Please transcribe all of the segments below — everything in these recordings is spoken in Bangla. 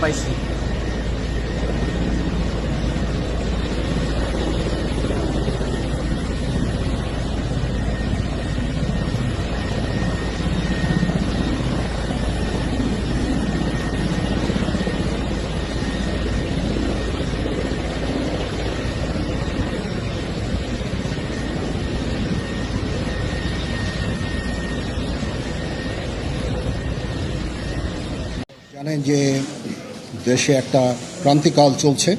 পাইছি জানেন যে দেশে একটা ক্রান্তিকাল চলছে।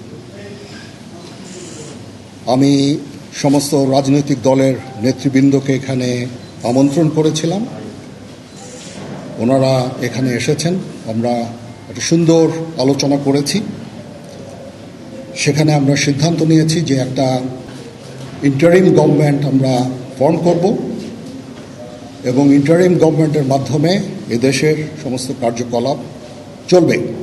আমি সমস্ত রাজনৈতিক দলের নেতৃবৃন্দকে এখানে আমন্ত্রণ করেছিলাম। ওনারা এখানে এসেছেন। আমরা একটা সুন্দর আলোচনা করেছি। সেখানে আমরা সিদ্ধান্ত নিয়েছি যে একটা ইন্টারিম গভর্নমেন্ট আমরা ফর্ম করব এবং ইন্টারিম গভর্নমেন্টের মাধ্যমে এদেশের সমস্ত কার্যকলাপ চলবে।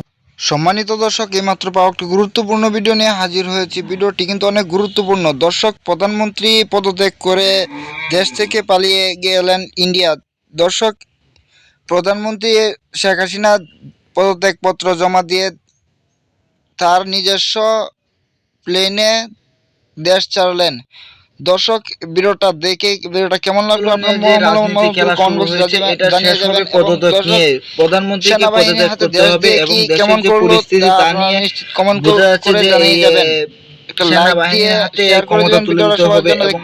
সম্মানিত দর্শক, এইমাত্র পাওয়া একটি গুরুত্বপূর্ণ ভিডিও নিয়ে হাজির হয়েছি। ভিডিওটি কিন্তু অনেক গুরুত্বপূর্ণ। দর্শক, প্রধানমন্ত্রী পদত্যাগ করে দেশ থেকে পালিয়ে গেলেন ইন্ডিয়া। দর্শক, প্রধানমন্ত্রী শেখ হাসিনা পদত্যাগপত্র জমা দিয়ে তার নিজস্ব প্লেনে দেশ ছাড়লেন। দর্শক ভিডিওটা দেখে ভিডিওটা কেমন লাগল? আপনার পদত্যাগ নিয়ে প্রধানমন্ত্রীকে সেনাবাহিনীর পদত্যাগ করতে হবে এবং দেশের কেমন যে পরিস্থিতি তা নিয়ে নিশ্চিত কমেন্ট করে জানিয়ে যাবেন। একটা লাইক দিয়ে হাতে ক্ষমতা তুলে নিতে হবে